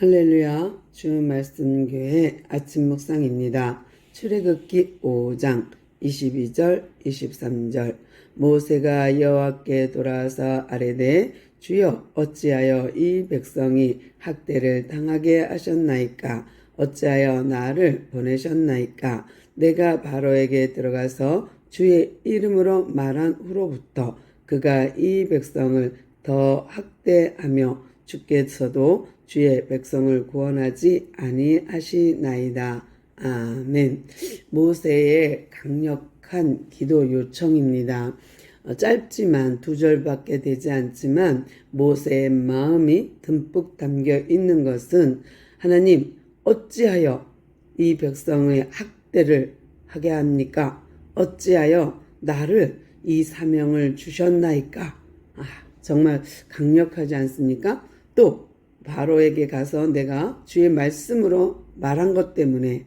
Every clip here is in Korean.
할렐루야. 주는 말씀 교회 아침 묵상입니다. 출애굽기 5장 22절 23절. 모세가 여호와께 돌아와서 아뢰되 주여 어찌하여 이 백성이 학대를 당하게 하셨나이까? 어찌하여 나를 보내셨나이까? 내가 바로에게 들어가서 주의 이름으로 말한 후로부터 그가 이 백성을 더 학대하며 주께서도 주의 백성을 구원하지 아니하시나이다. 아멘. 모세의 강력한 기도 요청입니다. 어, 짧지만 두 절밖에 되지 않지만 모세의 마음이 듬뿍 담겨 있는 것은 하나님 어찌하여 이 백성의 학대를 하게 합니까? 어찌하여 나를 이 사명을 주셨나이까? 아, 정말 강력하지 않습니까? 또 바로에게 가서 내가 주의 말씀으로 말한 것 때문에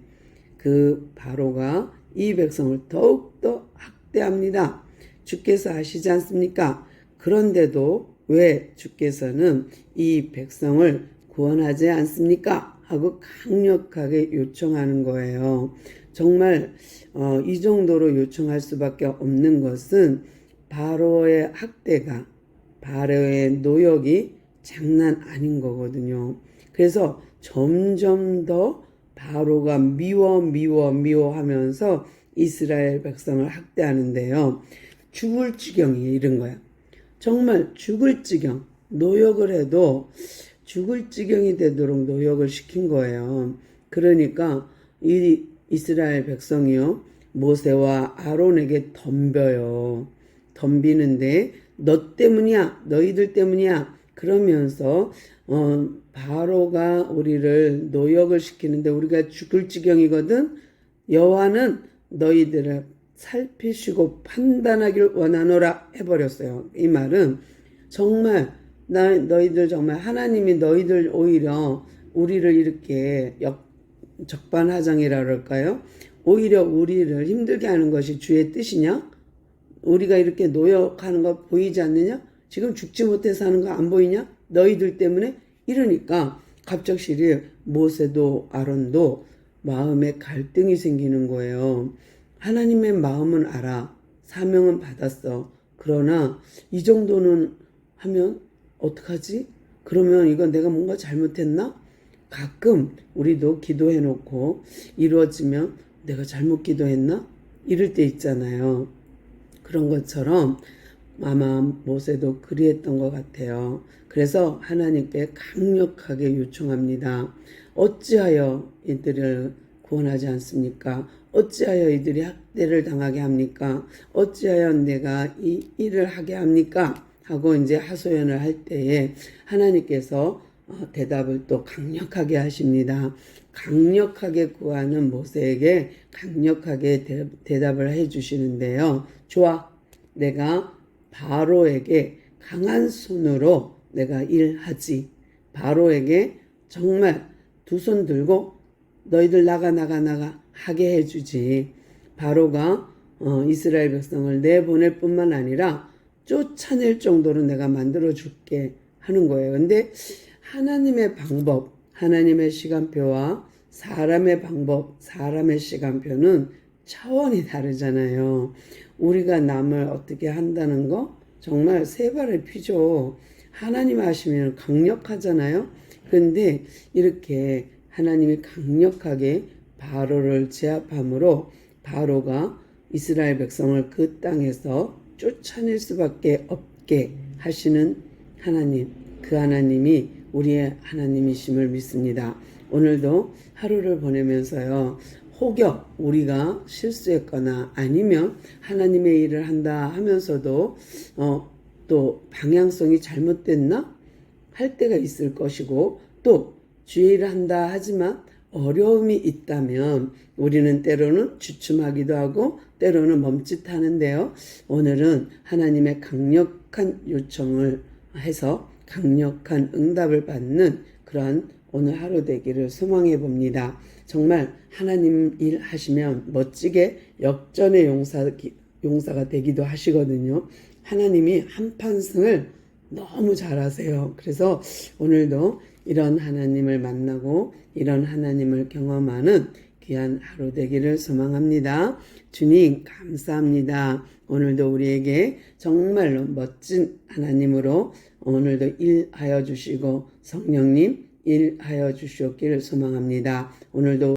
그 바로가 이 백성을 더욱더 학대합니다. 주께서 아시지 않습니까? 그런데도 왜 주께서는 이 백성을 구원하지 않습니까? 하고 강력하게 요청하는 거예요. 정말 어, 이 정도로 요청할 수밖에 없는 것은 바로의 학대가 바로의 노역이 장난 아닌 거거든요. 그래서 점점 더 바로가 미워 미워 미워하면서 이스라엘 백성을 학대하는데요. 죽을 지경이에요. 이런 거야. 정말 죽을 지경. 노역을 해도 죽을 지경이 되도록 노역을 시킨 거예요. 그러니까 이 이스라엘 백성이요. 모세와 아론에게 덤벼요. 덤비는데 너 때문이야. 너희들 때문이야. 그러면서 어, 바로가 우리를 노역을 시키는데 우리가 죽을 지경이거든. 여호와는 너희들을 살피시고 판단하길 원하노라 해버렸어요. 이 말은 정말 나 너희들 정말 하나님이 너희들 오히려 우리를 이렇게 역 적반하장이라 그럴까요? 오히려 우리를 힘들게 하는 것이 주의 뜻이냐? 우리가 이렇게 노역하는 거 보이지 않느냐? 지금 죽지 못해서 하는 거 안 보이냐? 너희들 때문에 이러니까 갑작스레 모세도 아론도 마음에 갈등이 생기는 거예요. 하나님의 마음은 알아. 사명은 받았어. 그러나 이 정도는 하면 어떡하지? 그러면 이건 내가 뭔가 잘못했나? 가끔 우리도 기도해 놓고 이루어지면 내가 잘못 기도했나? 이럴 때 있잖아요. 그런 것처럼 아마 모세도 그리했던 것 같아요. 그래서 하나님께 강력하게 요청합니다. 어찌하여 이들을 구원하지 않습니까? 어찌하여 이들이 학대를 당하게 합니까? 어찌하여 내가 이 일을 하게 합니까? 하고 이제 하소연을 할 때에 하나님께서 어, 대답을 또 강력하게 하십니다. 강력하게 구하는 모세에게 강력하게 대, 대답을 해 주시는데요. 좋아. 내가 바로에게 강한 손으로 내가 일하지. 바로에게 정말 두 손 들고 너희들 나가 나가 나가 하게 해주지. 바로가 어, 이스라엘 백성을 내보낼 뿐만 아니라 쫓아낼 정도로 내가 만들어 줄게 하는 거예요. 근데 하나님의 방법, 하나님의 시간표와 사람의 방법, 사람의 시간표는 차원이 다르잖아요. 우리가 남을 어떻게 한다는 거 정말 세 발을 피죠. 하나님 하시면 강력하잖아요. 그런데 이렇게 하나님이 강력하게 바로를 제압함으로 바로가 이스라엘 백성을 그 땅에서 쫓아낼 수밖에 없게 하시는 하나님, 그 하나님이 우리의 하나님이심을 믿습니다. 오늘도 하루를 보내면서요, 혹여 우리가 실수했거나 아니면 하나님의 일을 한다 하면서도 어, 또 방향성이 잘못됐나 할 때가 있을 것이고 또 주의 일을 한다 하지만 어려움이 있다면 우리는 때로는 주춤하기도 하고 때로는 멈칫하는데요. 오늘은 하나님의 강력한 요청을 해서 강력한 응답을 받는 그러한 오늘 하루 되기를 소망해 봅니다. 정말 하나님 일 하시면 멋지게 역전의 용사, 용사가 되기도 하시거든요. 하나님이 한판승을 너무 잘하세요. 그래서 오늘도 이런 하나님을 만나고 이런 하나님을 경험하는 귀한 하루 되기를 소망합니다. 주님 감사합니다. 오늘도 우리에게 정말로 멋진 하나님으로 오늘도 일하여 주시고 성령님 일하여 주시옵기를 소망합니다. 오늘도